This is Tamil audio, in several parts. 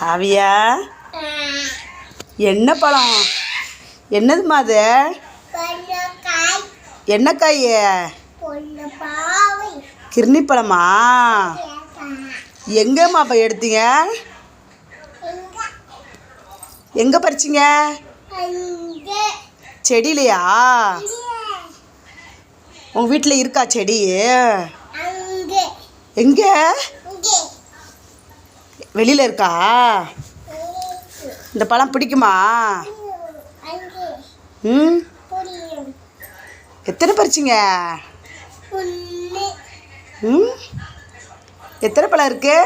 காவியா? என்ன பழம்? என்னதும்மா அது? என்ன காய்? கிர்னி பழமா? எங்கேம்மா அப்போ எடுத்தீங்க? எங்கே பறிச்சிங்க? செடியிலையா? உங்கள் வீட்டில் இருக்கா செடி? எங்கே? வெளியில் இருக்கா? இந்த பழம் பிடிக்குமா? ம்? எத்தனை பறிச்சிங்க? ம்? எத்தனை பழம் இருக்கு?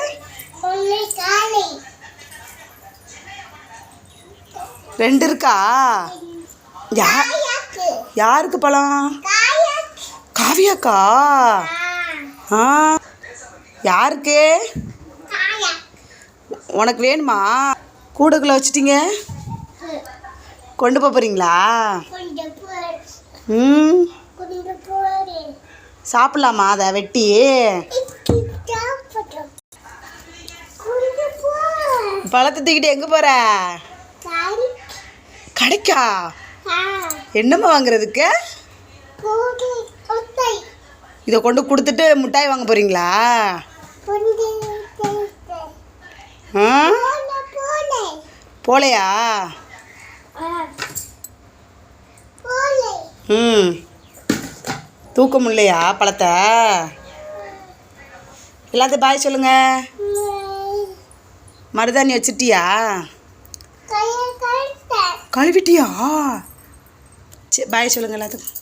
ரெண்டு இருக்கா? யா யாருக்கு பழம்? காவியாக்கா? ஆ. யாருக்கு? உனக்கு வேணுமா? கூடைக்குள்ள வச்சிட்டிங்க. கொண்டு போக போகிறீங்களா ம். சாப்பிட்லாமா அதை வெட்டி? பழத்தை தூக்கிட்டு எங்கே போகிற கடைக்கா? என்னம்மா வாங்குறதுக்கு? இதை கொண்டு கொடுத்துட்டு மிட்டாய் வாங்க போகிறீங்களா ஆ போலையா? ம். தூக்க முடியலையா பழத்தை? எல்லாத்தையும் பாய் சொல்லுங்க. மருதாணி வச்சிட்டியா? கழுவிட்டியா? சரி பாய் சொல்லுங்க எல்லாத்துக்கும்.